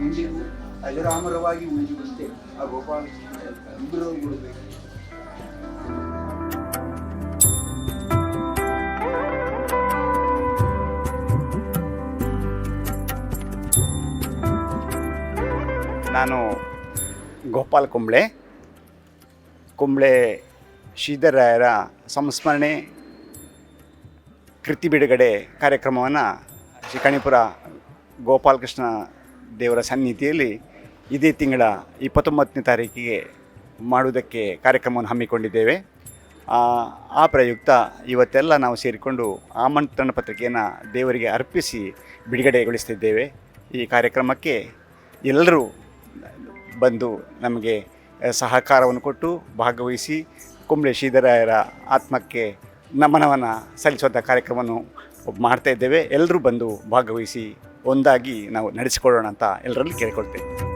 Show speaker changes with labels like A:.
A: ಎಂದಿಗೂ ಅಜರಾಮರವಾಗಿ ಉಳಿಯುವಂತೆ ಆ ಗೋಪಾಲಕೃಷ್ಣ ಅನುಗ್ರಹಗೊಳ್ಳಬೇಕು
B: ನಾನು ಗೋಪಾಲ್ ಕುಂಬ್ಳೆ. ಕುಂಬ್ಳೆ ಶ್ರೀಧರಾಯರ ಸಂಸ್ಮರಣೆ ಕೃತಿ ಬಿಡುಗಡೆ ಕಾರ್ಯಕ್ರಮವನ್ನು ಶ್ರೀಕಣಿಪುರ ಗೋಪಾಲಕೃಷ್ಣ ದೇವರ ಸನ್ನಿಧಿಯಲ್ಲಿ ಇದೇ ತಿಂಗಳ ಇಪ್ಪತ್ತೊಂಬತ್ತನೇ ತಾರೀಕಿಗೆ ಮಾಡುವುದಕ್ಕೆ ಕಾರ್ಯಕ್ರಮವನ್ನು ಹಮ್ಮಿಕೊಂಡಿದ್ದೇವೆ. ಆ, ಪ್ರಯುಕ್ತ ಇವತ್ತೆಲ್ಲ ನಾವು ಸೇರಿಕೊಂಡು ಆಮಂತ್ರಣ ಪತ್ರಿಕೆಯನ್ನು ದೇವರಿಗೆ ಅರ್ಪಿಸಿ ಬಿಡುಗಡೆಗೊಳಿಸ್ತಿದ್ದೇವೆ. ಈ ಕಾರ್ಯಕ್ರಮಕ್ಕೆ ಎಲ್ಲರೂ ಬಂದು ನಮಗೆ ಸಹಕಾರವನ್ನು ಕೊಟ್ಟು ಭಾಗವಹಿಸಿ ಕುಂಬ್ಳೆ ಶ್ರೀಧರಾಯರ ಆತ್ಮಕ್ಕೆ ನಮನವನ್ನು ಸಲ್ಲಿಸುವಂಥ ಕಾರ್ಯಕ್ರಮವನ್ನು ಮಾಡ್ತಾ ಇದ್ದೇವೆ. ಎಲ್ಲರೂ ಬಂದು ಭಾಗವಹಿಸಿ ಒಂದಾಗಿ ನಾವು ನಡೆಸಿಕೊಳ್ಳೋಣ ಅಂತ ಎಲ್ಲರಲ್ಲಿ ಕೇಳಿಕೊಳ್ತೇವೆ